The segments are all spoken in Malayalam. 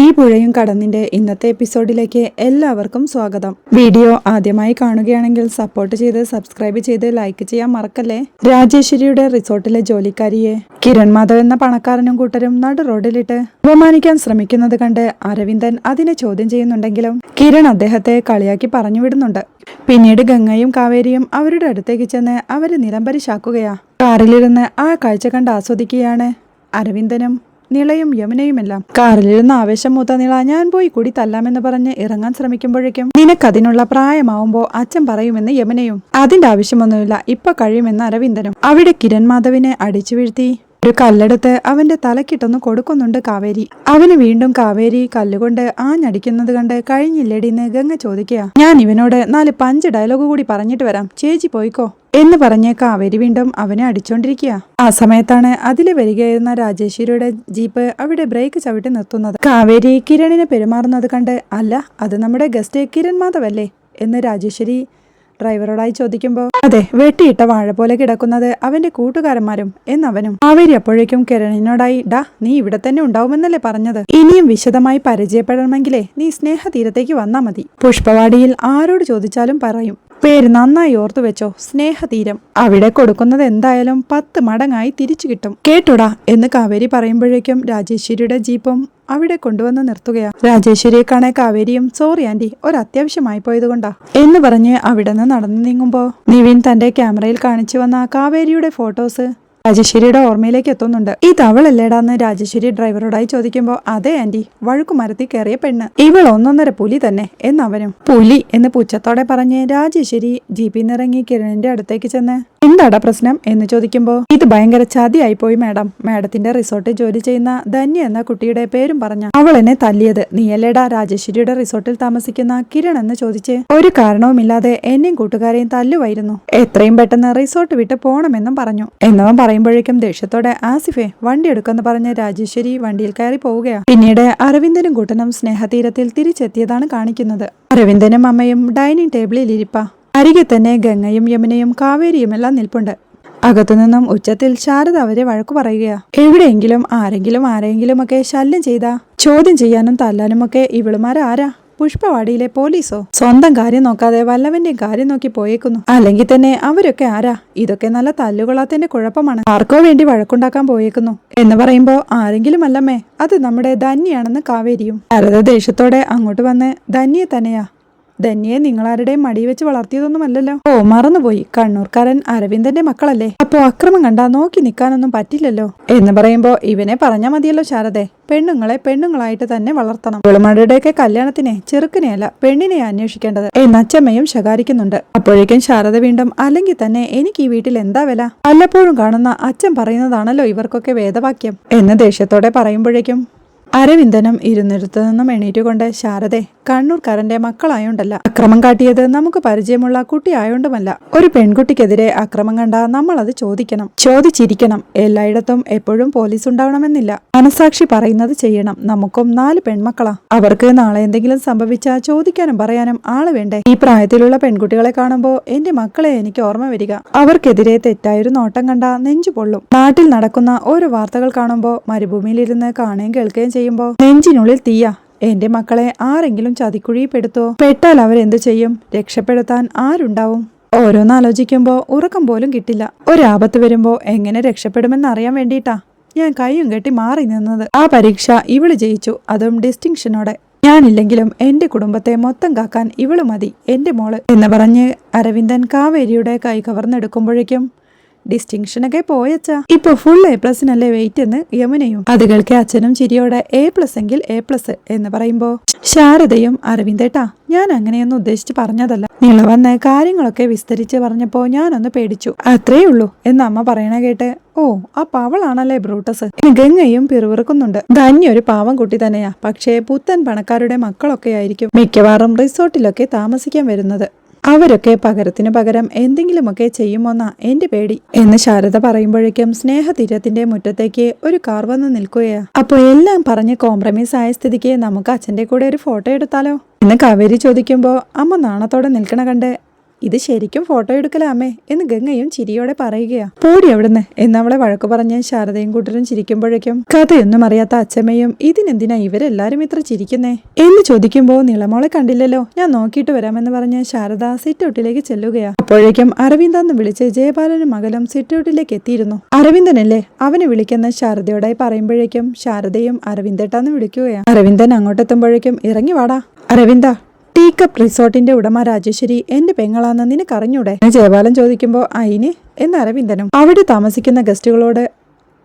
ഈ പുഴയും കടന്നിന്റെ ഇന്നത്തെ എപ്പിസോഡിലേക്ക് എല്ലാവർക്കും സ്വാഗതം. വീഡിയോ ആദ്യമായി കാണുകയാണെങ്കിൽ സപ്പോർട്ട് ചെയ്ത് സബ്സ്ക്രൈബ് ചെയ്ത് ലൈക്ക് ചെയ്യാൻ മറക്കല്ലേ? രാജേശ്വരിയുടെ റിസോർട്ടിലെ ജോലിക്കാരിയെ കിരൺ മാധവ് എന്ന പണക്കാരനും കൂട്ടരും നടു റോഡിലിട്ട് അപമാനിക്കാൻ ശ്രമിക്കുന്നത് കണ്ട് അരവിന്ദൻ അതിനെ ചോദ്യം ചെയ്യുന്നുണ്ടെങ്കിലും കിരൺ അദ്ദേഹത്തെ കളിയാക്കി പറഞ്ഞുവിടുന്നുണ്ട് പിന്നീട് ഗംഗയും കാവേരിയും അവരുടെ അടുത്തേക്ക് ചെന്ന് അവരെ നിലംപരിശാക്കുകയാ. കാറിലിരുന്ന് ആ കാഴ്ച കണ്ട് ആസ്വദിക്കുകയാണ് അരവിന്ദനും നിളയും യമുനയുമെല്ലാം. കാറിലിരുന്ന് ആവേശം മൂത്ത നിള ഞാൻ പോയി കൂടി തല്ലാമെന്ന് പറഞ്ഞ് ഇറങ്ങാൻ ശ്രമിക്കുമ്പോഴേക്കും നിനക്കതിനുള്ള പ്രായമാവുമ്പോ അച്ഛൻ പറയുമെന്ന് യമുനയും. അതിന്റെ ആവശ്യമൊന്നുമില്ല ഇപ്പൊ കഴിയുമെന്ന് അരവിന്ദനും. അവിടെ കിരൺ മാധവിനെ അടിച്ചു വീഴ്ത്തി. ഒരു കല്ലെടുത്ത് അവന്റെ തലക്കിട്ടൊന്ന് കൊടുക്കുന്നുണ്ട് കാവേരി. അവന് വീണ്ടും കാവേരി കല്ലുകൊണ്ട് ആഞ്ഞടിക്കുന്നത് കണ്ട് കഴിഞ്ഞില്ലേടിന്ന് ഗംഗ ചോദിക്കുക. ഞാൻ ഇവനോട് നാല് പഞ്ച് ഡയലോഗ് കൂടി പറഞ്ഞിട്ട് വരാം. ചേച്ചി പോയിക്കോ. എന്ന് പറഞ്ഞ് കാവേരി വീണ്ടും അവനെ അടിച്ചോണ്ടിരിക്കുക. ആ സമയത്താണ് അതിലെ വരികയായിരുന്ന രാജേശ്വരിയുടെ ജീപ്പ് അവിടെ ബ്രേക്ക് ചവിട്ടി നിർത്തുന്നത്. കാവേരി കിരണിനെ പെരുമാറുന്നത് കണ്ട് അല്ല അത് നമ്മുടെ ഗസ്റ്റ് കിരൺ മാധവല്ലേ? എന്ന് രാജേശ്വരി ഡ്രൈവറോടായി ചോദിക്കുമ്പോൾ അതെ വെട്ടിയിട്ട വാഴ പോലെ കിടക്കുന്നത് അവന്റെ കൂട്ടുകാരന്മാരും എന്നവനും. കാവേരി അപ്പോഴേക്കും കിരണിനോടായി ഡാ നീ ഇവിടെ തന്നെ ഉണ്ടാവുമെന്നല്ലേ പറഞ്ഞത്? ഇനിയും വിശദമായി പരിചയപ്പെടണമെങ്കിലേ നീ സ്നേഹതീരത്തേക്ക് വന്നാ മതി. പുഷ്പവാടിയിൽ ആരോട് ചോദിച്ചാലും പറയും പേര് നന്നായി ഓർത്തു വെച്ചോ. സ്നേഹതീരം. അവിടെ കൊടുക്കുന്നത് എന്തായാലും പത്ത് മടങ്ങായി തിരിച്ചു കിട്ടും. കേട്ടുടാ എന്ന് കാവേരി പറയുമ്പോഴേക്കും രാജേശ്വരിയുടെ ജീപ്പും അവിടെ കൊണ്ടുവന്ന് നിർത്തുകയാ. രാജേശ്വരിയെ കാണേ കാവേരിയും സോറി ആന്റി ഒരു അത്യാവശ്യമായി പോയതുകൊണ്ടാ. എന്ന് പറഞ്ഞ് അവിടെ നിന്ന് നടന്നു നീങ്ങുമ്പോ നിവിൻ തന്റെ ക്യാമറയിൽ കാണിച്ചു വന്ന കാവേരിയുടെ ഫോട്ടോസ് രാജേശ്വരിയുടെ ഓർമ്മയിലേക്ക് എത്തുന്നുണ്ട്. ഇത് അവളല്ലേടാന്ന് രാജശ്ശേരി ഡ്രൈവറോടായി ചോദിക്കുമ്പോ അതെ ആന്റി വഴുക്കുമരത്തി കയറിയ പെണ്ണ്. ഇവൾ ഒന്നൊന്നര പുലി തന്നെ എന്നവനും. പുലി എന്ന് പുച്ഛത്തോടെ പറഞ്ഞ് രാജശ്വരി ജീപ്പിൽ നിറങ്ങി കിരണിന്റെ അടുത്തേക്ക് ചെന്ന് എന്താടാ പ്രശ്നം? എന്ന് ചോദിക്കുമ്പോ ഇത് ഭയങ്കര ചതിയായി പോയി മാഡം. മാഡത്തിന്റെ റിസോർട്ടിൽ ജോലി ചെയ്യുന്ന ധന്യ എന്ന കുട്ടിയുടെ പേരും പറഞ്ഞ അവൾ എന്നെ തല്ലിയത്. നീയല്ലേടാ രാജശ്ശേരിയുടെ റിസോർട്ടിൽ താമസിക്കുന്ന കിരൺ എന്ന് ചോദിച്ച് ഒരു കാരണവുമില്ലാതെ എന്നെയും കൂട്ടുകാരെയും തല്ലുമായിരുന്നു എത്രയും പെട്ടെന്ന് റിസോർട്ട് വിട്ട് പോണമെന്നും പറഞ്ഞു. എന്നവൻ പറയുമ്പോഴേക്കും ദേഷ്യത്തോടെ ആസിഫെ വണ്ടി എടുക്കുമെന്ന് പറഞ്ഞ് രാജേശ്വരി വണ്ടിയിൽ കയറി പോവുകയാണ്. പിന്നീട് അരവിന്ദനും കൂട്ടനും സ്നേഹതീരത്തിൽ തിരിച്ചെത്തിയതാണ് കാണിക്കുന്നത്. അരവിന്ദനും അമ്മയും ഡൈനിങ് ടേബിളിൽ ഇരിപ്പ. അരികെ തന്നെ ഗംഗയും യമുനയും കാവേരിയും എല്ലാം നിൽപ്പുണ്ട്. അകത്തുനിന്നും ഉച്ചത്തിൽ ശാരദ അവരെ വഴക്കു പറയുകയാ. എവിടെയെങ്കിലും ആരെങ്കിലും ആരെങ്കിലും ഒക്കെ ശല്യം ചെയ്താ? ചോദ്യം ചെയ്യാനും തല്ലാനും ഒക്കെ ഇവളുമാരാരാ? പുഷ്പവാടിയിലെ പോലീസോ? സ്വന്തം കാര്യം നോക്കാതെ വല്ലവന്റെ കാര്യം നോക്കി പോയേക്കുന്നു. അല്ലെങ്കിൽ തന്നെ അവരൊക്കെ ആരാ? ഇതൊക്കെ നല്ല തല്ലുകൊള്ളാത്തിന്റെ കുഴപ്പമാണ്. ആർക്കോ വേണ്ടി വഴക്കുണ്ടാക്കാൻ പോയേക്കുന്നു. എന്ന് പറയുമ്പോ ആരെങ്കിലും അല്ലമ്മേ അത് നമ്മുടെ ധന്യാണെന്ന് കാവേരിയും. ശാരദ ദേഷ്യത്തോടെ അങ്ങോട്ട് വന്ന് ധന്യെ തന്നെയാ ധന്യെ നിങ്ങളാരുടെയും മടി വെച്ച് വളർത്തിയതൊന്നുമല്ലല്ലോ. ഓ മറന്നുപോയി. കണ്ണൂർക്കാരൻ അരവിന്ദന്റെ മക്കളല്ലേ? അപ്പോ അക്രമം കണ്ടാ നോക്കി നിൽക്കാനൊന്നും പറ്റില്ലല്ലോ. എന്ന് പറയുമ്പോ ഇവനെ പറഞ്ഞാ മതിയല്ലോ ശാരദേ. പെണ്ണുങ്ങളെ പെണ്ണുങ്ങളായിട്ട് തന്നെ വളർത്തണം. വെളുമാടുടെയൊക്കെ കല്യാണത്തിനെ ചെറുക്കനെയല്ല പെണ്ണിനെ അന്വേഷിക്കേണ്ടത് എന്നച്ചമ്മയും ശകാരിക്കുന്നുണ്ട്. അപ്പോഴേക്കും ശാരദ വീണ്ടും അല്ലെങ്കിൽ തന്നെ എനിക്ക് ഈ വീട്ടിൽ എന്താ വില? വല്ലപ്പോഴും കാണുന്ന അച്ഛൻ പറയുന്നതാണല്ലോ ഇവർക്കൊക്കെ വേദവാക്യം എന്ന് ദേഷ്യത്തോടെ പറയുമ്പോഴേക്കും അരവിന്ദനും ഇരുന്നിടത്തു നിന്നും എണീറ്റുകൊണ്ട് ശാരദെ കണ്ണൂർക്കാരന്റെ മക്കളായോണ്ടല്ല. അക്രമം കാട്ടിയത് നമുക്ക് പരിചയമുള്ള കുട്ടി കുട്ടിയായോണ്ടുമല്ല ഒരു പെൺകുട്ടിക്കെതിരെ അക്രമം കണ്ട നമ്മൾ അത് ചോദിക്കണം. ചോദിച്ചിരിക്കണം. എല്ലായിടത്തും എപ്പോഴും പോലീസ് ഉണ്ടാവണമെന്നില്ല. മനസാക്ഷി പറയുന്നത് ചെയ്യണം. നമുക്കും നാല് പെൺമക്കളാ. അവർക്ക് നാളെ എന്തെങ്കിലും സംഭവിച്ചാ ചോദിക്കാനും പറയാനും ആൾ വേണ്ടേ? ഈ പ്രായത്തിലുള്ള പെൺകുട്ടികളെ കാണുമ്പോ എന്റെ മക്കളെ എനിക്ക് ഓർമ്മ വരിക. അവർക്കെതിരെ തെറ്റായൊരു നോട്ടം കണ്ട നെഞ്ചു പൊള്ളും. നാട്ടിൽ നടക്കുന്ന ഓരോ വാർത്തകൾ കാണുമ്പോ മരുഭൂമിയിലിരുന്ന് കാണുകയും കേൾക്കുകയും ചെയ്യുമ്പോ നെഞ്ചിനുള്ളിൽ തീയ എന്റെ മക്കളെ ആരെങ്കിലും ചതിക്കുഴിയിൽ പെടുത്തോ പെട്ടാൽ അവരെന്തു ചെയ്യും? രക്ഷപ്പെടുത്താൻ ആരുണ്ടാവും? ഓരോന്ന് ആലോചിക്കുമ്പോ ഉറക്കം പോലും കിട്ടില്ല. ഒരാപത്ത് വരുമ്പോ എങ്ങനെ രക്ഷപ്പെടുമെന്ന് അറിയാൻ വേണ്ടിയിട്ടാ ഞാൻ കൈയും കെട്ടി മാറി നിന്നത്. ആ പരീക്ഷ ഇവൾ ജയിച്ചു അതും ഡിസ്റ്റിങ്ഷനോടെ. ഞാനില്ലെങ്കിലും എന്റെ കുടുംബത്തെ മൊത്തം കാക്കാൻ ഇവൾ മതി എന്റെ മോൾ എന്ന് പറഞ്ഞ് അരവിന്ദൻ കാവേരിയുടെ കൈ കവർന്നെടുക്കുമ്പോഴേക്കും ഡിസ്റ്റിങ്ഷനൊക്കെ പോയച്ചാ. ഇപ്പൊ ഫുൾ എ പ്ലസിനല്ലേ വെയിറ്റ് എന്ന് യമുനയും അത് കേൾക്കെ അച്ഛനും ചിരിയോടെ എ പ്ലസ് എങ്കിൽ എ പ്ലസ് എന്ന് പറയുമ്പോ. ശാരദയും അരവിന്ദേട്ടാ ഞാൻ അങ്ങനെയൊന്നും ഉദ്ദേശിച്ച് പറഞ്ഞതല്ല. നിങ്ങൾ വന്ന് കാര്യങ്ങളൊക്കെ വിസ്തരിച്ച് പറഞ്ഞപ്പോ ഞാനൊന്ന് പേടിച്ചു. അത്രേ ഉള്ളൂ എന്ന് അമ്മ പറയണ കേട്ട് ഓ ആ പാവളാണല്ലേ ബ്രൂട്ടസ്? ഗംഗയും പിറുവിറുക്കുന്നുണ്ട് ധന്യൊരു പാവം കുട്ടി തന്നെയാ പക്ഷേ പുത്തൻ പണക്കാരുടെ മക്കളൊക്കെ ആയിരിക്കും മിക്കവാറും റിസോർട്ടിലൊക്കെ താമസിക്കാൻ വരുന്നത്. അവരൊക്കെ പകരത്തിന് പകരം എന്തെങ്കിലുമൊക്കെ ചെയ്യുമോന്നാ എന്റെ പേടി. എന്ന് ശാരദ പറയുമ്പോഴേക്കും സ്നേഹതീരത്തിന്റെ മുറ്റത്തേക്ക് ഒരു കാർ വന്ന് നിൽക്കുകയാ. അപ്പൊ എല്ലാം പറഞ്ഞ് കോംപ്രമൈസ് ആയ സ്ഥിതിക്ക് നമുക്ക് അച്ഛന്റെ കൂടെ ഒരു ഫോട്ടോ എടുത്താലോ? എന്ന് കാവേരി ചോദിക്കുമ്പോ അമ്മ നാണത്തോടെ നിൽക്കണ കണ്ട് ഇത് ശരിക്കും ഫോട്ടോ എടുക്കലാമേ എന്ന് ഗംഗയും ചിരിയോടെ പറയുകയാ. പോടി അവിടുന്ന് എന്നവളെ വഴക്കു പറഞ്ഞ ശാരദയും കൂട്ടരും ചിരിക്കുമ്പോഴേക്കും കഥയൊന്നും അറിയാത്ത അച്ഛമ്മയും ഇതിനെന്തിനാ ഇവരെല്ലാരും ഇത്ര ചിരിക്കുന്നേ? എന്ന് ചോദിക്കുമ്പോ നിളമോളെ കണ്ടില്ലല്ലോ ഞാൻ നോക്കിയിട്ട് വരാമെന്ന് പറഞ്ഞ ശാരദ സിറ്റൗട്ടിലേക്ക് ചെല്ലുകയാ. അപ്പോഴേക്കും അരവിന്ദെന്ന് വിളിച്ച് ജയപാലനും മകലും സിറ്റൗട്ടിലേക്ക് എത്തിയിരുന്നു. അരവിന്ദനല്ലേ? അവനെ വിളിക്കുന്ന ശാരദയോടായി പറയുമ്പോഴേക്കും ശാരദയും അരവിന്ദേട്ടാന്ന് വിളിക്കുകയാ. അരവിന്ദൻ അങ്ങോട്ടെത്തുമ്പോഴേക്കും ഇറങ്ങി വാടാ. അരവിന്ദ ടീ കപ്പ് റിസോർട്ടിന്റെ ഉടമ രാജേശ്വരി എന്റെ പെങ്ങളാന്ന് നിനക്കറിഞ്ഞൂടെ? ജയപാലൻ ചോദിക്കുമ്പോ അയിന് എന്ന് അരവിന്ദനും? അവിടെ താമസിക്കുന്ന ഗസ്റ്റുകളോട്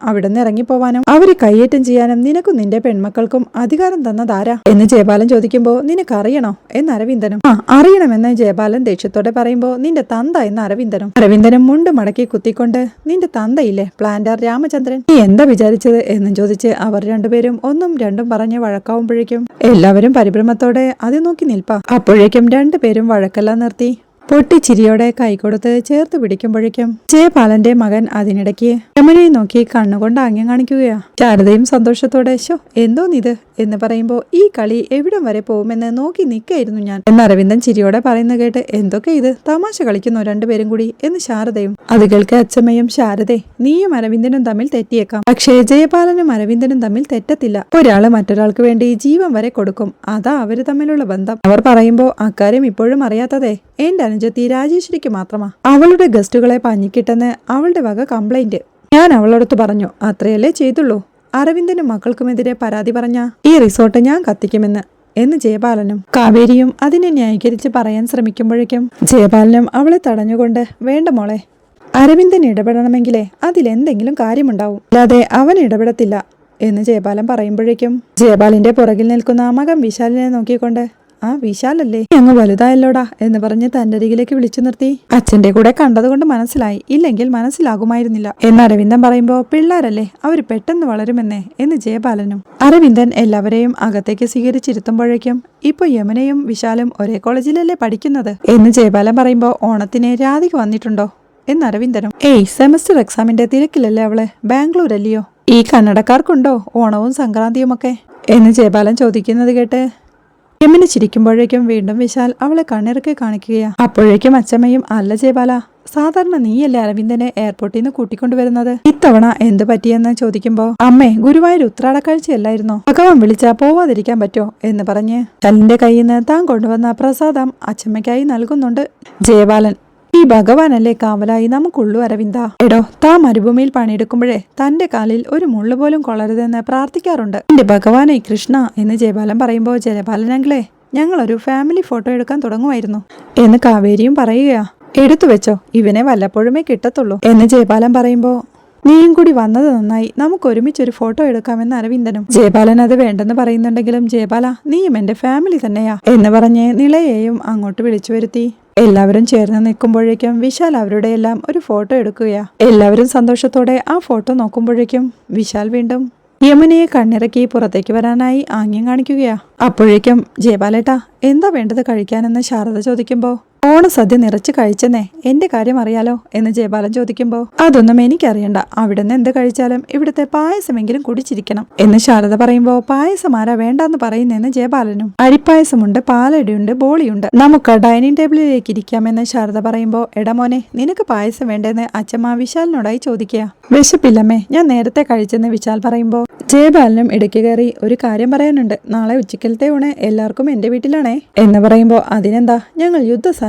അവിടെ നിന്ന് ഇറങ്ങിപ്പോവാനും അവരെ കയ്യേറ്റം ചെയ്യാനും നിനക്കും നിന്റെ പെൺമക്കൾക്കും അധികാരം തന്നതാരാ? എന്ന് ജയപാലൻ ചോദിക്കുമ്പോ നിനക്കറിയണോ? എന്ന് അരവിന്ദനും. ആ അറിയണമെന്ന് ജയപാലൻ ദേഷ്യത്തോടെ പറയുമ്പോ നിന്റെ തന്ത എന്ന് അരവിന്ദനും. അരവിന്ദനും മുണ്ട് മടക്കി കുത്തിക്കൊണ്ട് നിന്റെ തന്തയില്ലേ പ്ലാന്റർ രാമചന്ദ്രൻ? നീ എന്താ വിചാരിച്ചത്? എന്നും ചോദിച്ച് അവർ രണ്ടുപേരും ഒന്നും രണ്ടും പറഞ്ഞ് വഴക്കാവുമ്പോഴേക്കും എല്ലാവരും പരിഭ്രമത്തോടെ അത് നോക്കി നിൽപ്പാ. അപ്പോഴേക്കും രണ്ടുപേരും വഴക്കെല്ലാം നിർത്തി. പൊട്ടിച്ചിരിയോടെ കൈകൊടുത്ത് ചേർത്ത് പിടിക്കുമ്പോഴേക്കും ജയപാലന്റെ മകൻ അതിനിടയ്ക്ക് രമണയെ നോക്കി കണ്ണുകൊണ്ട് ആംഗ്യം കാണിക്കുകയാ. ശാരദയും സന്തോഷത്തോടെ ശോ എന്തോന്നിത്? എന്ന് പറയുമ്പോ ഈ കളി എവിടം വരെ പോകുമെന്ന് നോക്കി നിൽക്കായിരുന്നു ഞാൻ. എന്ന് അരവിന്ദൻ ചിരിയോടെ പറയുന്ന കേട്ട് എന്തൊക്കെ ഇത്? തമാശ കളിക്കുന്നു രണ്ടുപേരും കൂടി? എന്ന് ശാരദയും അത് കേൾക്കെ അച്ഛമ്മയും ശാരദേ നീയും അരവിന്ദനും തമ്മിൽ തെറ്റിയേക്കാം. പക്ഷേ ജയപാലനും അരവിന്ദനും തമ്മിൽ തെറ്റത്തില്ല. ഒരാൾ മറ്റൊരാൾക്ക് വേണ്ടി ജീവൻ വരെ കൊടുക്കും. അതാ അവർ തമ്മിലുള്ള ബന്ധം. അവർ പറയുമ്പോ അക്കാര്യം ഇപ്പോഴും അറിയാത്തതേ. എന്റെ അനുജത്തി രാജേശ്വരിക്ക് മാത്രമാ? അവളുടെ ഗസ്റ്റുകളെ പഞ്ഞിക്കിട്ടെന്ന് അവളുടെ വക കംപ്ലൈന്റ്. ഞാൻ അവളോടത്ത് പറഞ്ഞു അത്രയല്ലേ ചെയ്തുള്ളൂ. അരവിന്ദനും മക്കൾക്കുമെതിരെ പരാതി പറഞ്ഞ? ഈ റിസോർട്ട് ഞാൻ കത്തിക്കുമെന്ന്. എന്ന് ജയപാലനും കാവേരിയും അതിനെ ന്യായീകരിച്ച് പറയാൻ ശ്രമിക്കുമ്പോഴേക്കും ജയപാലനും അവളെ തടഞ്ഞുകൊണ്ട് വേണ്ട മോളെ അരവിന്ദൻ ഇടപെടണമെങ്കിലേ അതിലെന്തെങ്കിലും കാര്യമുണ്ടാവും. അല്ലാതെ അവൻ ഇടപെടത്തില്ല. എന്ന് ജയപാലൻ പറയുമ്പോഴേക്കും ജയപാലിന്റെ പുറകിൽ നിൽക്കുന്ന മകൻ വിശാലിനെ നോക്കിക്കൊണ്ട് ആ വിശാലല്ലേ? അങ്ങ് വലുതായല്ലോടാ എന്ന് പറഞ്ഞ് തന്റെ അരികിലേക്ക് വിളിച്ചു നിർത്തി. അച്ഛന്റെ കൂടെ കണ്ടതുകൊണ്ട് മനസ്സിലായി. ഇല്ലെങ്കിൽ മനസ്സിലാകുമായിരുന്നില്ല. എന്ന് അരവിന്ദൻ പറയുമ്പോ പിള്ളേരല്ലേ അവർ പെട്ടെന്ന് വളരുമെന്നേ എന്ന് ജയപാലനും അരവിന്ദൻ എല്ലാവരെയും അകത്തേക്ക് സ്വീകരിച്ചിരുത്തുമ്പോഴേക്കും ഇപ്പൊ യമുനയും വിശാലും ഒരേ കോളേജിലല്ലേ പഠിക്കുന്നത്? എന്ന് ജയപാലൻ പറയുമ്പോ ഓണത്തിന് രാധിക വന്നിട്ടുണ്ടോ? എന്ന് അരവിന്ദനും ഏയ് സെമസ്റ്റർ എക്സാമിന്റെ തിരക്കിലല്ലേ അവളെ? ബാംഗ്ലൂർ അല്ലയോ ഈ കന്നഡക്കാർക്കുണ്ടോ ഓണവും സംക്രാന്തിയും ഒക്കെ എന്ന് ജയപാലൻ ചോദിക്കുന്നത് കേട്ട് യമിന് ചിരിക്കുമ്പോഴേക്കും വീണ്ടും വിശാൽ അവളെ കണ്ണിറക്കി കാണിക്കുകയാ. അപ്പോഴേക്കും അച്ചമ്മയും അല്ല ജയബാല സാധാരണ നീയല്ലേ അരവിന്ദനെ എയർപോർട്ടിൽ നിന്ന് കൂട്ടിക്കൊണ്ടുവരുന്നത്? ഇത്തവണ എന്ത് പറ്റിയെന്ന് ചോദിക്കുമ്പോ അമ്മേ ഗുരുവായൂർ ഉത്രാടക്കാഴ്ചയല്ലായിരുന്നോ? ഭഗവാൻ വിളിച്ചാ പോവാതിരിക്കാൻ പറ്റോ? എന്ന് പറഞ്ഞ് തന്റെ കയ്യിൽ നിന്ന് താൻ കൊണ്ടുവന്ന പ്രസാദം അച്ചമ്മയ്ക്കായി നൽകുന്നുണ്ട്. ജയപാലൻ ഈ ഭഗവാനല്ലേ കാവലായി? നമുക്കുള്ളൂ അരവിന്ദ. എടോ താ മരുഭൂമിയിൽ പണിയെടുക്കുമ്പോഴേ തന്റെ കാലിൽ ഒരു മുള്ളു പോലും കൊള്ളരുതെന്ന് പ്രാർത്ഥിക്കാറുണ്ട്. എന്റെ ഭഗവാനെ കൃഷ്ണ എന്ന് ജയബാലൻ പറയുമ്പോൾ ഞങ്ങൾ ഞങ്ങളൊരു ഫാമിലി ഫോട്ടോ എടുക്കാൻ തുടങ്ങുമായിരുന്നു. എന്ന് കാവേരിയും പറയുകയാ. എടുത്തു വെച്ചോ ഇവനെ വല്ലപ്പോഴുമേ കിട്ടത്തുള്ളൂ. എന്ന് ജയപാലൻ പറയുമ്പോ നീയും കൂടി വന്നത് നന്നായി. നമുക്ക് ഒരുമിച്ച് ഒരു ഫോട്ടോ എടുക്കാമെന്ന് അരവിന്ദനും. ജയപാലൻ അത് വേണ്ടെന്ന് പറയുന്നുണ്ടെങ്കിലും ജയപാല നീയും എന്റെ ഫാമിലി തന്നെയാ. എന്ന് പറഞ്ഞ് നിളയെയും അങ്ങോട്ട് വിളിച്ചു വരുത്തി. എല്ലാവരും ചേർന്ന് നിൽക്കുമ്പോഴേക്കും വിശാൽ അവരുടെ എല്ലാം ഒരു ഫോട്ടോ എടുക്കുകയാ. എല്ലാവരും സന്തോഷത്തോടെ ആ ഫോട്ടോ നോക്കുമ്പോഴേക്കും വിശാൽ വീണ്ടും യമുനയെ കണ്ണിറക്കി പുറത്തേക്ക് വരാനായി ആംഗ്യം കാണിക്കുകയാ. അപ്പോഴേക്കും ജയപാലേട്ടാ എന്താ വേണ്ടത് കഴിക്കാനെന്ന് ശാരദ ചോദിക്കുമ്പോ ഓണസദ്യ നിറച്ച് കഴിച്ചെന്നേ? എന്റെ കാര്യം അറിയാലോ? എന്ന് ജയബാലൻ ചോദിക്കുമ്പോ അതൊന്നും എനിക്കറിയണ്ട. അവിടുന്ന് എന്ത് കഴിച്ചാലും ഇവിടുത്തെ പായസമെങ്കിലും കുടിച്ചിരിക്കണം. എന്ന് ശാരദ പറയുമ്പോ പായസം ആരാ വേണ്ടെന്ന് പറയുന്നെന്ന് ജയബാലനും. അരിപ്പായസമുണ്ട് പാലടിയുണ്ട് ബോളിയുണ്ട്. നമുക്ക് ഡൈനിങ് ടേബിളിലേക്ക് ഇരിക്കാമെന്ന് ശാരദ പറയുമ്പോ എടമോനെ നിനക്ക് പായസം വേണ്ടെന്ന് അച്ഛമ്മ വിശാലിനോടായി ചോദിക്കുക വിശപ്പില്ലമ്മേ ഞാൻ നേരത്തെ കഴിച്ചെന്ന് വിശാൽ പറയുമ്പോ ജയബാലനും ഇടയ്ക്ക് കയറി ഒരു കാര്യം പറയാനുണ്ട്. നാളെ ഉച്ചക്കലത്തെ ഊണ് എല്ലാവർക്കും എന്റെ വീട്ടിലാണേ. എന്ന് പറയുമ്പോ അതിനെന്താ? ഞങ്ങൾ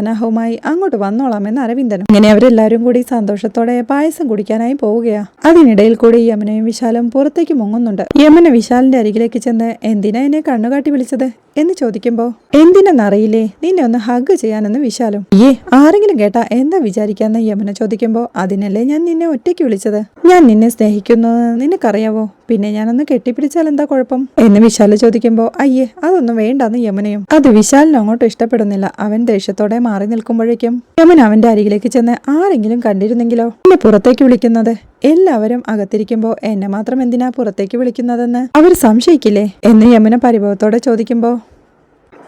യുദ്ധസന്നാഹവുമായി അങ്ങോട്ട് വന്നോളാമെന്ന് അരവിന്ദനും ഇങ്ങനെ അവരെല്ലാവരും കൂടി സന്തോഷത്തോടെ പായസം കുടിക്കാനായി പോവുകയാ. അതിനിടയിൽ കൂടി യമനയും വിശാലും പുറത്തേക്ക് മുങ്ങുന്നുണ്ട്. യമന വിശാലിന്റെ അരികിലേക്ക് ചെന്ന് എന്തിനാ എന്നെ കണ്ണുകാട്ടി വിളിച്ചത്? എന്ന് ചോദിക്കുമ്പോ എന്തിനെന്നറിയില്ലേ നിന്നെ ഒന്ന് ഹഗ് ചെയ്യാനെന്ന് വിശാലും. ഏ ആരെങ്കിലും കേട്ടാ എന്താ വിചാരിക്കാന്ന്? യമന ചോദിക്കുമ്പോ അതിനല്ലേ ഞാൻ നിന്നെ ഒറ്റയ്ക്ക് വിളിച്ചത്? ഞാൻ നിന്നെ സ്നേഹിക്കുന്നു നിനക്കറിയാവോ? പിന്നെ ഞാനൊന്ന് കെട്ടിപ്പിടിച്ചാൽ എന്താ കുഴപ്പം? എന്ന് വിശാൽ ചോദിക്കുമ്പോ അയ്യേ അതൊന്നും വേണ്ടെന്ന് യമുനയും. അത് വിശാലിന് അങ്ങോട്ട് ഇഷ്ടപ്പെടുന്നില്ല. അവൻ ദേഷ്യത്തോടെ മാറി നിൽക്കുമ്പോഴേക്കും യമുന അവന്റെ അരികിലേക്ക് ചെന്ന് ആരെങ്കിലും കണ്ടിരുന്നെങ്കിലോ? എന്നെ പുറത്തേക്ക് വിളിക്കുന്നത്? എല്ലാവരും അകത്തിരിക്കുമ്പോ എന്നെ മാത്രം എന്തിനാ പുറത്തേക്ക് വിളിക്കുന്നതെന്ന്? അവർ സംശയിക്കില്ലേ? എന്ന് യമുന പരിഭവത്തോടെ ചോദിക്കുമ്പോ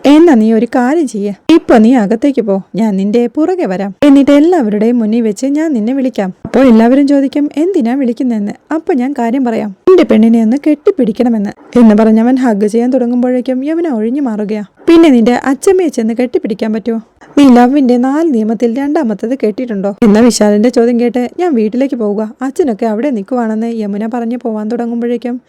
എന്നാ നീ ഒരു കാര്യം ചെയ്യ. ഇപ്പൊ നീ അകത്തേക്ക് പോ. ഞാൻ നിന്റെ പുറകെ വരാം. എന്നിട്ട് എല്ലാവരുടെയും മുന്നിൽ വെച്ച് ഞാൻ നിന്നെ വിളിക്കാം. അപ്പോൾ എല്ലാവരും ചോദിക്കും എന്തിനാ വിളിക്കുന്നതെന്ന്? അപ്പൊ ഞാൻ കാര്യം പറയാം. എന്റെ പെണ്ണിനെ ഒന്ന് കെട്ടിപ്പിടിക്കണമെന്ന്. എന്ന് പറഞ്ഞവൻ ഹഗ് ചെയ്യാൻ തുടങ്ങുമ്പോഴേക്കും യമുന ഒഴിഞ്ഞു മാറുകയാ. പിന്നെ നിന്റെ അച്ഛമ്മയെ ചെന്ന് കെട്ടിപ്പിടിക്കാൻ പറ്റുമോ നീ ലവിന്റെ നാല് നിയമത്തിൽ രണ്ടാമത്തത് കേട്ടിട്ടുണ്ടോ എന്ന വിശാലിന്റെ ചോദ്യം കേട്ട് ഞാൻ വീട്ടിലേക്ക് പോവുക. അച്ഛനൊക്കെ അവിടെ നിൽക്കുവാണെന്ന് യമുന പറഞ്ഞു പോവാൻ തുടങ്ങുമ്പോഴേക്കും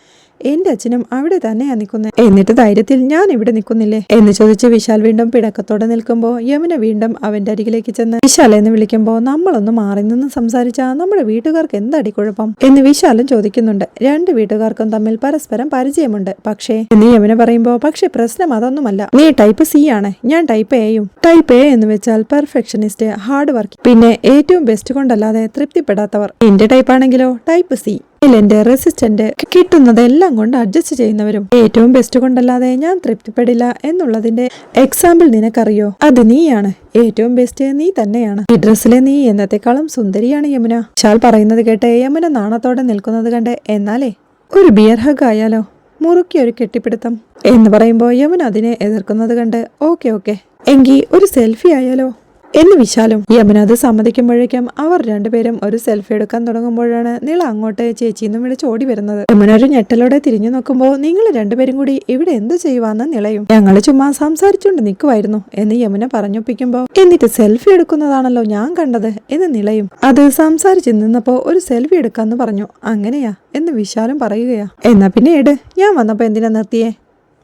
എന്റെ അച്ഛനും അവിടെ തന്നെയാ നിൽക്കുന്നത് എന്നിട്ട് ധൈര്യത്തിൽ ഞാൻ ഇവിടെ നിൽക്കുന്നില്ലേ? എന്ന് ചോദിച്ച് വിശാൽ വീണ്ടും പിടക്കത്തോടെ നിൽക്കുമ്പോൾ യമുന വീണ്ടും അവന്റെ അരികിലേക്ക് ചെന്ന് വിശാൽ എന്ന് വിളിക്കുമ്പോൾ നമ്മളൊന്ന് മാറി നിന്ന് സംസാരിച്ചാ നമ്മുടെ വീട്ടുകാർക്ക് എന്തടി കുഴപ്പം? എന്ന് വിശാലും ചോദിക്കുന്നുണ്ട്. രണ്ട് വീട്ടുകാർക്കും തമ്മിൽ പരസ്പരം പരിചയമുണ്ട്. പക്ഷേ എന്ന് യമുന പറയുമ്പോ പക്ഷെ പ്രശ്നം അതൊന്നുമല്ല. നീ ടൈപ്പ് സി ആണ്. ഞാൻ ടൈപ്പ് എയും ടൈപ്പ് എ എന്ന് വെച്ചാൽ പെർഫെക്ഷനിസ്റ്റ് ഹാർഡ് വർക്ക് പിന്നെ ഏറ്റവും ബെസ്റ്റ് കൊണ്ടല്ലാതെ തൃപ്തിപ്പെടാത്തവർ. എന്റെ ടൈപ്പ് ആണെങ്കിലോ ടൈപ്പ് സി. എന്റെ റെസിസ്റ്റന്റ് കിട്ടുന്നത് എല്ലാം കൊണ്ട് അഡ്ജസ്റ്റ് ചെയ്യുന്നവരും ഏറ്റവും ബെസ്റ്റ് കൊണ്ടല്ലാതെ ഞാൻ തൃപ്തിപ്പെടില്ല എന്നുള്ളതിന്റെ എക്സാമ്പിൾ നിനക്കറിയോ? അത് നീയാണ്. ഏറ്റവും ബെസ്റ്റ് നീ തന്നെയാണ്. ഈ ഡ്രസ്സിലെ നീ എന്നത്തെക്കാളും സുന്ദരിയാണ് യമുന. ഷാൽ പറയുന്നത് കേട്ട് യമുന നാണത്തോടെ നിൽക്കുന്നത് കണ്ട് എന്നാലേ? ഒരു ബിയർ ഹഗ് ആയാലോ? മുറുക്കി ഒരു കെട്ടിപ്പിടുത്തം. എന്ന് പറയുമ്പോൾ യമുന അതിനെ എതിർക്കുന്നത് കണ്ട് ഓക്കെ ഓക്കെ. എങ്കി ഒരു സെൽഫി ആയാലോ? എന്ന് വിശാലും. യമുന അത് സമ്മതിക്കുമ്പോഴേക്കും അവർ രണ്ടുപേരും ഒരു സെൽഫി എടുക്കാൻ തുടങ്ങുമ്പോഴാണ് നീള അങ്ങോട്ട് ചേച്ചിന്നും വിളിച്ച് ഓടി വരുന്നത്. യമന ഒരു ഞെട്ടലോടെ തിരിഞ്ഞു നോക്കുമ്പോൾ നിങ്ങൾ രണ്ടുപേരും കൂടി ഇവിടെ എന്ത് ചെയ്യുവാന്ന് നിളയും. ഞങ്ങൾ ചുമ്മാ സംസാരിച്ചുകൊണ്ട് നിൽക്കുമായിരുന്നു എന്ന് യമുന പറഞ്ഞൊപ്പിക്കുമ്പോൾ എന്നിട്ട് സെൽഫി എടുക്കുന്നതാണല്ലോ ഞാൻ കണ്ടത് എന്ന് നിളയും. അത് സംസാരിച്ച് നിന്നപ്പോ ഒരു സെൽഫി എടുക്കാന്ന് പറഞ്ഞു. അങ്ങനെയാ എന്ന് വിശാലും പറയുകയാ. എന്നാ പിന്നെ എട് ഞാൻ വന്നപ്പോ എന്തിനാ നിർത്തിയേ?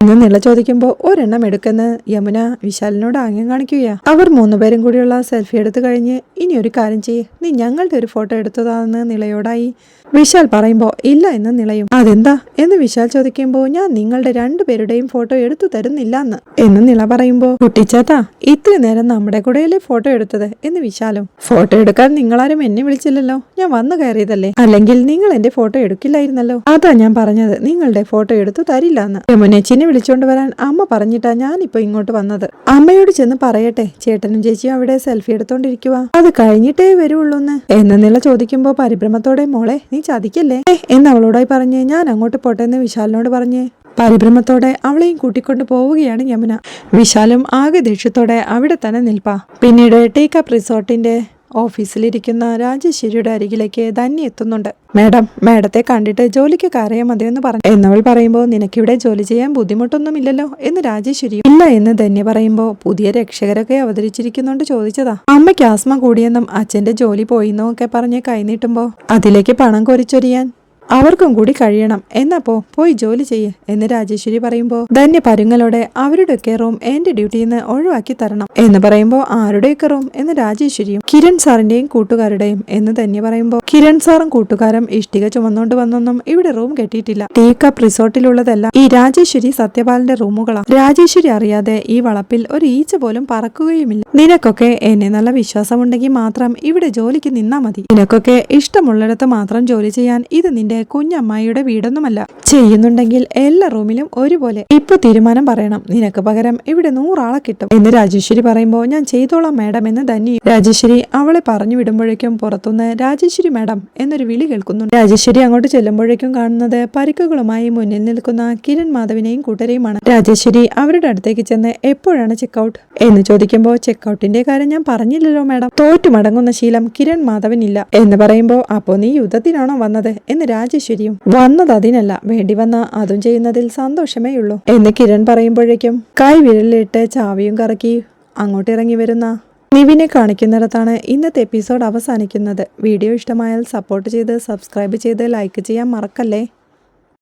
എന്ന് നിള ചോദിക്കുമ്പോൾ ഒരെണ്ണം എടുക്കുന്ന യമുന വിശാലിനോട് ആംഗ്യം കാണിക്കുകയാ. അവർ മൂന്നുപേരും കൂടിയുള്ള സെൽഫി എടുത്തു കഴിഞ്ഞ് ഇനി ഒരു കാര്യം ചെയ്യ്. നീ ഞങ്ങളുടെ ഒരു ഫോട്ടോ എടുത്തതാണെന്ന് നിളയോടായി. വിശാൽ പറയുമ്പോൾ ഇല്ല എന്ന് നിളയും. അതെന്താ? എന്ന് വിശാൽ ചോദിക്കുമ്പോൾ ഞാൻ നിങ്ങളുടെ രണ്ടുപേരുടെയും ഫോട്ടോ എടുത്തു തരുന്നില്ല എന്ന് എന്ന് നിള പറയുമ്പോൾ കുട്ടിച്ചാത്ത ഇത്ര നേരം നമ്മുടെ കൂടെയല്ലേ ഫോട്ടോ എടുത്തത്? എന്ന് വിശാലും ഫോട്ടോ എടുക്കാൻ നിങ്ങളാരും എന്നെ വിളിച്ചില്ലല്ലോ. ഞാൻ വന്നു കയറിയതല്ലേ? അല്ലെങ്കിൽ നിങ്ങൾ എന്റെ ഫോട്ടോ എടുക്കില്ലായിരുന്നല്ലോ. അതാ ഞാൻ പറഞ്ഞത്. നിങ്ങളുടെ ഫോട്ടോ എടുത്തു തരില്ല എന്ന് യമുനേച്ചിനെ വിളിച്ചോണ്ട് വരാൻ അമ്മ പറഞ്ഞിട്ടാ ഞാനിപ്പോ ഇങ്ങോട്ട് വന്നത്. അമ്മയോട് ചെന്ന് പറയട്ടെ. ചേട്ടനും ചേച്ചിയും അവിടെ സെൽഫി എടുത്തോണ്ടിരിക്കുക അത് കഴിഞ്ഞിട്ടേ വരുള്ളൂന്ന് എന്ന നില ചോദിക്കുമ്പോ പരിഭ്രമത്തോടെ മോളെ നീ ചതിക്കല്ലേ? എന്ന് അവളോടായി പറഞ്ഞ് ഞാൻ അങ്ങോട്ട് പോട്ടെ എന്ന് വിശാലിനോട് പറഞ്ഞ്. പരിഭ്രമത്തോടെ അവളെയും കൂട്ടിക്കൊണ്ട് പോവുകയാണ് യമുന. വിശാലും ആകെ ദേഷ്യത്തോടെ അവിടെ തന്നെ നിൽപ്പാ. പിന്നീട് ടേക്കപ്പ് റിസോർട്ടിന്റെ ഓഫീസിലിരിക്കുന്ന രാജശ്ശേരിയുടെ അരികിലേക്ക് ധന്യ എത്തുന്നുണ്ട്. മാഡം മാഡത്തെ കണ്ടിട്ട് ജോലിക്ക് കയറിയാൽ മതിയെന്ന് പറഞ്ഞു. എന്നവൾ പറയുമ്പോൾ നിനക്കിവിടെ ജോലി ചെയ്യാൻ ബുദ്ധിമുട്ടൊന്നുമില്ലല്ലോ എന്ന് രാജേശ്വരി ഇല്ല എന്ന് ധന്യ പറയുമ്പോൾ പുതിയ രക്ഷകരൊക്കെ അവതരിച്ചിരിക്കുന്നുണ്ട് ചോദിച്ചതാ. അമ്മയ്ക്ക് ആസ്മ കൂടിയെന്നും അച്ഛന്റെ ജോലി പോയിന്നോ ഒക്കെ പറഞ്ഞ് കൈനീട്ടുമ്പോൾ അതിലേക്ക് പണം കൊരിച്ചൊരിയാൻ അവർക്കും കൂടി കഴിയണം. എന്നപ്പോ പോയി ജോലി ചെയ്യ് എന്ന് രാജേശ്വരി പറയുമ്പോ ധന്യ പരുങ്ങലോടെ അവരുടെയൊക്കെ റൂം എന്റെ ഡ്യൂട്ടിയിൽ നിന്ന് ഒഴിവാക്കി തരണം എന്ന് പറയുമ്പോ ആരുടെയൊക്കെ റൂം? എന്ന് രാജേശ്വരിയും കിരൺ സാറിന്റെയും കൂട്ടുകാരുടെയും എന്ന് ധന്യ പറയുമ്പോ കിരൺ സാറും കൂട്ടുകാരും ഇഷ്ടിക ചുമന്നുകൊണ്ട് വന്നൊന്നും ഇവിടെ റൂം കെട്ടിയിട്ടില്ല. ടീ കപ്പ് റിസോർട്ടിലുള്ളതല്ല ഈ രാജേശ്വരി സത്യപാലിന്റെ റൂമുകളാണ് രാജേശ്വരി അറിയാതെ ഈ വളപ്പിൽ ഒരു ഈച്ച പോലും പറക്കുകയുമില്ല. നിനക്കൊക്കെ എന്നെ നല്ല വിശ്വാസമുണ്ടെങ്കിൽ മാത്രം ഇവിടെ ജോലിക്ക് നിന്നാ മതി. നിനക്കൊക്കെ ഇഷ്ടമുള്ളിടത്ത് മാത്രം ജോലി ചെയ്യാൻ ഇത് നിന്റെ കുഞ്ഞമ്മായിയുടെ വീടൊന്നുമല്ല. ചെയ്യുന്നുണ്ടെങ്കിൽ എല്ലാ റൂമിലും ഒരുപോലെ. ഇപ്പൊ തീരുമാനം പറയണം. നിനക്ക് പകരം ഇവിടെ നൂറാളെ കിട്ടും. എന്ന് രാജേശ്വരി പറയുമ്പോ ഞാൻ ചെയ്തോളാം മാഡം എന്ന് തന്നെ രാജേശ്വരി അവളെ പറഞ്ഞു വിടുമ്പോഴേക്കും പുറത്തുനിന്ന് രാജേശ്വരി മാഡം എന്നൊരു വിളി കേൾക്കുന്നുണ്ട്. രാജേശ്വരി അങ്ങോട്ട് ചെല്ലുമ്പോഴേക്കും കാണുന്നത് പരിക്കുകളുമായി മുന്നിൽ നിൽക്കുന്ന കിരൺ മാധവിനെയും കൂട്ടരെയുമാണ്. രാജേശ്വരി അവരുടെ അടുത്തേക്ക് ചെന്ന് എപ്പോഴാണ് ചെക്കൗട്ട് എന്ന് ചോദിക്കുമ്പോൾ ചെക്കൗട്ടിന്റെ കാര്യം ഞാൻ പറഞ്ഞില്ലല്ലോ മാഡം. തോറ്റു മടങ്ങുന്ന ശീലം കിരൺ മാധവനില്ല. എന്ന് പറയുമ്പോൾ അപ്പോ നീ യുദ്ധത്തിനാണോ വന്നത്? എന്ന് രാജേശ്വരിയും വന്നത് അതിനല്ല വേണ്ടി വന്ന അതും ചെയ്യുന്നതിൽ സന്തോഷമേ ഉള്ളൂ. എന്ന് കിരൺ പറയുമ്പോഴേക്കും കൈ വിരലിട്ട് ചാവിയും കറക്കി അങ്ങോട്ടിറങ്ങി വരുന്ന നിവിനെ കാണിക്കുന്നിടത്താണ് ഇന്നത്തെ എപ്പിസോഡ് അവസാനിക്കുന്നത്. വീഡിയോ ഇഷ്ടമായാൽ സപ്പോർട്ട് ചെയ്ത് സബ്സ്ക്രൈബ് ചെയ്ത് ലൈക്ക് ചെയ്യാൻ മറക്കല്ലേ?